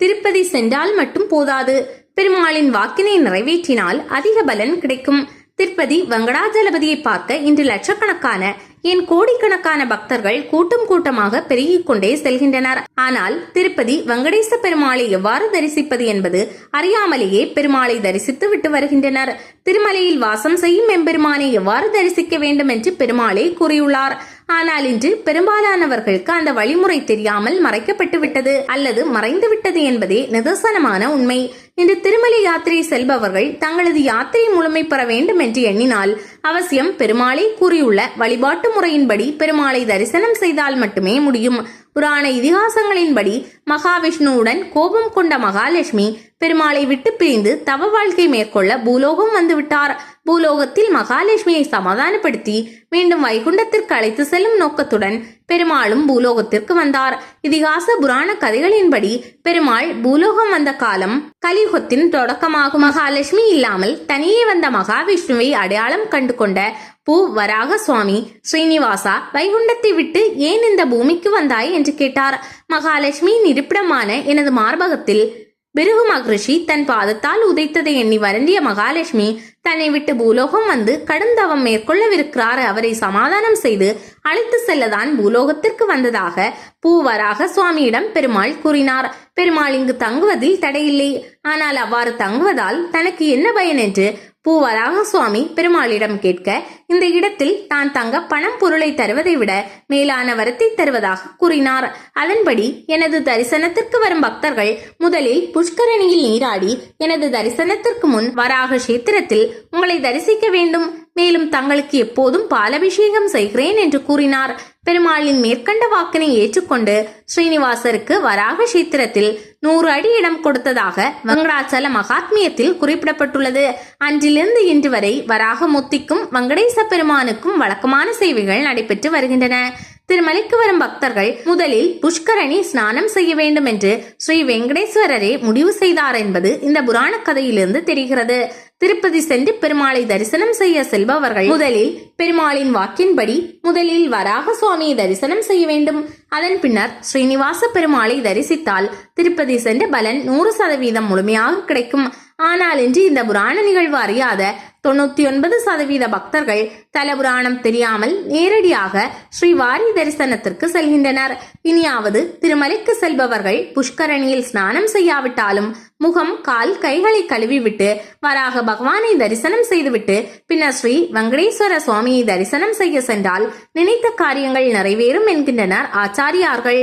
திருப்பதி சென்றால் மட்டும் போதாது. பெருமாளின் வாக்கினை நிறைவேற்றினால் அதிக பலன் கிடைக்கும். திருப்பதி வெங்கடாஜலபதியை பார்க்க இன்று லட்சக்கணக்கான ஏன் கோடிக்கணக்கான பக்தர்கள் கூட்டம் கூட்டமாக பெருகிக் கொண்டே செல்கின்றனர். ஆனால் திருப்பதி வெங்கடேச பெருமாளை எவ்வாறு தரிசிப்பது என்பது அறியாமலேயே பெருமாளை தரிசித்து விட்டு வருகின்றனர். திருமலையில் வாசம் செய்யும் எம்பெருமானை எவ்வாறு தரிசிக்க வேண்டும் என்று பெருமாளே கூறியுள்ளார். ஆனால் இன்று பெரும்பாலானவர்களுக்கு அந்த வழிமுறை தெரியாமல் மறைக்கப்பட்டு விட்டது அல்லது மறைந்து விட்டது என்பதே நிதர்சனமான உண்மை. இன்று திருமலை யாத்திரை செல்பவர்கள் தங்களது யாத்திரை முழுமை பெற வேண்டும் என்று எண்ணினால் அவசியம் பெருமாளே கூறியுள்ள வழிபாட்டு முறையின்படி பெருமாளை தரிசனம் செய்தால் மட்டுமே முடியும். புராண இதிகாசங்களின்படி மகாவிஷ்ணுவுடன் கோபம் கொண்ட மகாலட்சுமி பெருமாளை விட்டு பிரிந்து தவ வாழ்க்கை மேற்கொள்ள பூலோகம் வந்துவிட்டார். பூலோகத்தில் மகாலட்சுமியை சமாதானப்படுத்தி மீண்டும் வைகுண்டத்திற்கு அழைத்து செல்லும் நோக்கத்துடன் பெருமாளும் பூலோகத்திற்கு வந்தார். இதிகாச புராண கதைகளின்படி பெருமாள் பூலோகம் வந்த காலம் கலியுகத்தின் தொடக்கமாகும். மகாலட்சுமி இல்லாமல் தனியே வந்த மகாவிஷ்ணுவை அடையாளம் கண்டு கொண்ட பூ வராக சுவாமி ஸ்ரீனிவாசா வைகுண்டத்தை விட்டு ஏன் இந்த பூமிக்கு வந்தாய் என்று கேட்டார். மகாலட்சுமியின் இருப்பிடமான எனது மார்பகத்தில் பிருகு மகரிஷி தன் பாதத்தால் உதைத்ததை எண்ணி வருந்திய மகாலட்சுமி தன்னை விட்டு பூலோகம் வந்து கடும் தவம் மேற்கொள்ளவிருக்கிறார். அவரை சமாதானம் செய்து அழைத்து செல்லதான் பூலோகத்திற்கு வந்ததாக பூவராக சுவாமியிடம் பெருமாள் கூறினார். பெருமாள் இங்கு தங்குவதில் தடையில்லை. ஆனால் அவ்வாறு தங்குவதால் தனக்கு என்ன பயன் என்று பூவராக சுவாமி பெருமாளிடம் கேட்க இந்த இடத்தில் தான் தங்க பணம் பொருளை தருவதை விட மேலான வரத்தை தருவதாக கூறினார். அதன்படி எனது தரிசனத்திற்கு வரும் பக்தர்கள் முதலில் புஷ்கரணியில் நீராடி எனது தரிசனத்திற்கு முன் வராக கஷேத்திரத்தில் உங்களை தரிசிக்க வேண்டும். மேலும் தங்களுக்கு எப்போதும் பாலபிஷேகம் செய்கிறேன் என்று கூறினார். பெருமாளின் மேற்கண்ட வாக்கினை ஏற்றுக்கொண்டு ஸ்ரீனிவாசருக்கு வராக கஷேத்திரத்தில் நூறு அடி இடம் கொடுத்ததாக வெங்கடாச்சல மகாத்மியத்தில் குறிப்பிடப்பட்டுள்ளது. அன்றிலிருந்து இன்று வரை வராக முத்திக்கும் வெங்கடேச பெருமானுக்கும் வழக்கமான சேவைகள் நடைபெற்று வருகின்றன. திருமலைக்கு வரும் பக்தர்கள் முதலில் புஷ்கரணி ஸ்நானம் செய்ய வேண்டும் என்று ஸ்ரீ வெங்கடேஸ்வரரே முடிவு செய்தார் என்பது இந்த புராண கதையிலிருந்து தெரிகிறது. திருப்பதி சென்று பெருமாளை தரிசனம் செய்ய செல்பவர்கள் முதலில் பெருமாளின் வாக்கின்படி முதலில் வராக சுவாமியை தரிசனம் செய்ய வேண்டும். அதன் பின்னர் ஸ்ரீனிவாச பெருமாளை தரிசித்தால் திருப்பதி சென்று பலன் நூறு சதவீதம் முழுமையாக கிடைக்கும். ஆனால் இன்று இந்த புராண நிகழ்வு அறியாத தொண்ணூத்தி ஒன்பது சதவீத பக்தர்கள் தல புராணம் தெரியாமல் நேரடியாக ஸ்ரீ வாரி தரிசனத்திற்கு செல்கின்றனர். இனியாவது திருமலைக்கு செல்பவர்கள் புஷ்கரணியில் ஸ்நானம் செய்யாவிட்டாலும் முகம் கால் கைகளை கழுவிவிட்டு வராக பகவானை தரிசனம் செய்துவிட்டு பின்னர் ஸ்ரீ வெங்கடேஸ்வர சுவாமியை தரிசனம் செய்ய சென்றால் நினைத்த காரியங்கள் நிறைவேறும் என்கின்றனர் ஆச்சாரியார்கள்.